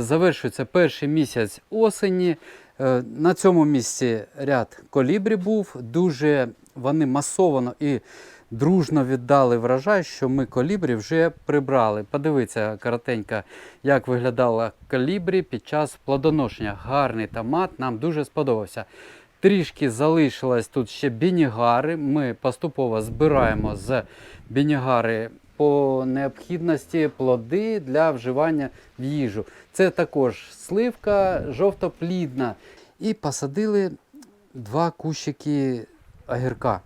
Завершується перший місяць осені. Е, На цьому місці ряд колібрі був. Дуже вони масовано і дружно віддали врожай, що ми колібрі вже прибрали. Подивіться коротенько, як виглядала колібрі під час плодоношення. Гарний томат, нам дуже сподобався. Трішки залишилось тут ще бінігари. Ми поступово збираємо з бінігари по необхідності плоди для вживання в їжу. Це також сливка жовтоплідна. І посадили два кущики огірка.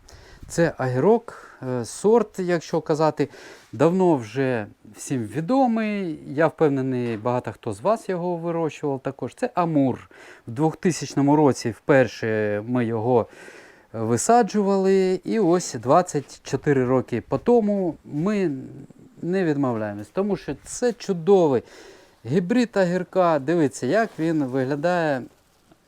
Це огірок, е, сорт, якщо казати, давно вже всім відомий. Я впевнений, багато хто з вас його вирощував також. Це Амур. В 2000 році вперше ми його висаджували. І ось 24 роки по тому ми не відмовляємось, тому що це чудовий гібрид огірка. Дивіться, як він виглядає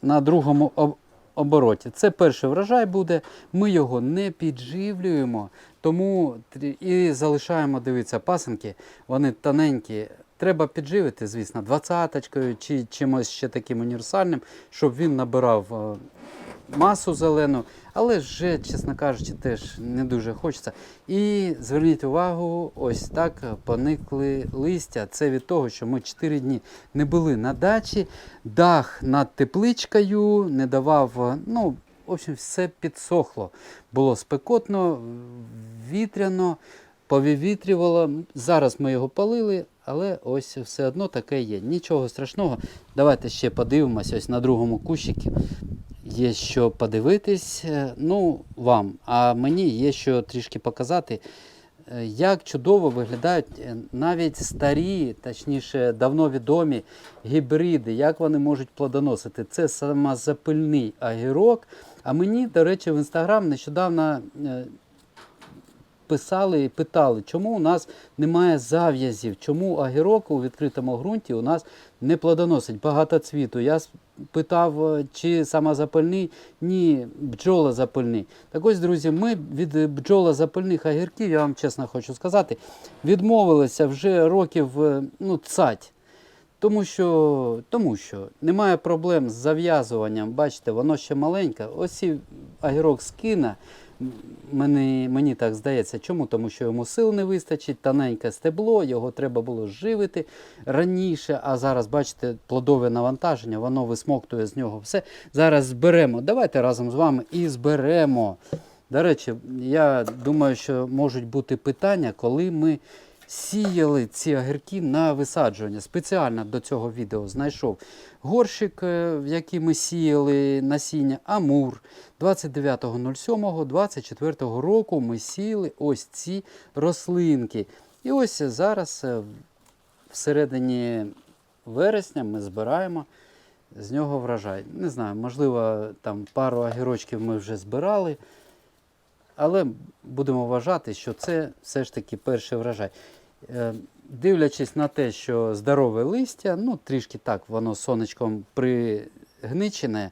на другому обороті. Це перший врожай буде. Ми його не підживлюємо, тому і залишаємо, дивіться, пасенки, вони тоненькі. Треба підживити, звісно, двадцяточкою чи чимось ще таким універсальним, щоб він набирав е, масу зелену, але вже, чесно кажучи, теж не дуже хочеться. І зверніть увагу, ось так поникли листя. Це від того, що ми 4 дні не були на дачі, дах над тепличкою не давав, ну, в общем, все підсохло. Було спекотно, вітряно, повівітрювало. Зараз ми його палили, але ось все одно таке є. Нічого страшного. Давайте ще подивимося ось на другому кущику. Є що подивитись, е, ну, вам, а мені є що трішки показати, е, як чудово виглядають е, навіть старі, точніше, давно відомі гібриди, як вони можуть плодоносити. Це самозапильний агірок. А мені, до речі, в інстаграм нещодавно писали і питали, чому у нас немає зав'язів, чому огірок у відкритому ґрунті у нас не плодоносить багато цвіту. Я питав, е, чи самозапальний? Ні, бджолозапальний. Так ось, друзі, ми від е, бджолозапальних огірків, я вам чесно хочу сказати, відмовилися вже років е, ну, цать. Тому що, тому що немає проблем з зав'язуванням. Бачите, воно ще маленьке. Ось і огірок скине. Мені, мені так здається. Чому? Тому що йому сил не вистачить, тоненьке стебло, його треба було живити раніше, а зараз, бачите, плодове навантаження, воно висмоктує з нього все. Зараз зберемо. Давайте разом з вами і зберемо. До речі, я думаю, що можуть бути питання, коли ми сіяли ці огірки на висаджування. Спеціально до цього відео знайшов горщик, е, в який ми сіяли насіння Амур. 29.07.24 року ми сіяли ось ці рослинки. І ось зараз, е, всередині вересня, ми збираємо з нього врожай. Не знаю, можливо, там пару огірочків ми вже збирали. Але будемо вважати, що це все ж таки перший врожай. Е, Дивлячись на те, що здорове листя, ну трішки так, воно сонечком пригничене,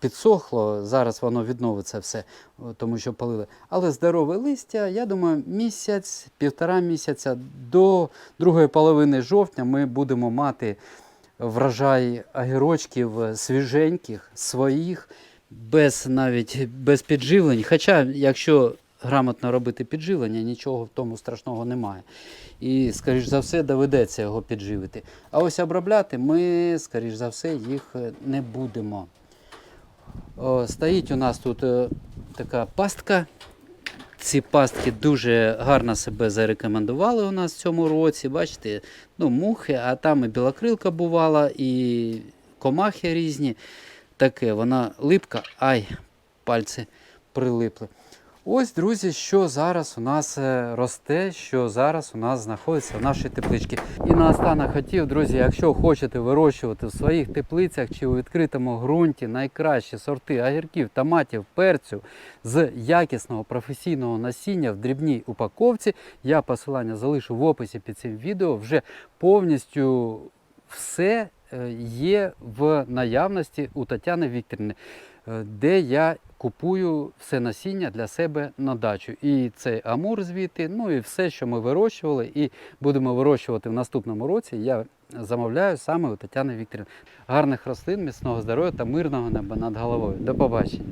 підсохло, зараз воно відновиться все, тому що палили. Але здорове листя, я думаю, місяць, півтора місяця до другої половини жовтня ми будемо мати врожай огірочків свіженьких, своїх, без навіть без підживлень. Хоча, якщо грамотно робити підживлення, нічого в тому страшного немає. І, скоріш за все, доведеться його підживити. А ось обробляти ми, скоріш за все, їх е, не будемо. О, стоїть у нас тут е, така пастка. Ці пастки дуже гарно себе зарекомендували у нас в цьому році. Бачите, ну, мухи, а там і білокрилка бувала, і комахи різні. Таке, вона липка, ай, пальці прилипли. Ось, друзі, що зараз у нас е, росте, що зараз у нас знаходиться в нашій тепличці. І наостанок хотів, друзі, якщо хочете вирощувати в своїх теплицях чи у відкритому ґрунті найкращі сорти огірків, томатів, перцю з якісного професійного насіння в дрібній упаковці, я посилання залишу в описі під цим відео. Вже повністю все є в наявності у Тетяни Вікторівни, е, де я купую все насіння для себе на дачу. І цей амур звідти, ну і все, що ми вирощували, і будемо вирощувати в наступному році. Я замовляю саме у Тетяни Вікторівни. Гарних рослин, міцного здоров'я та мирного неба над головою. До побачення.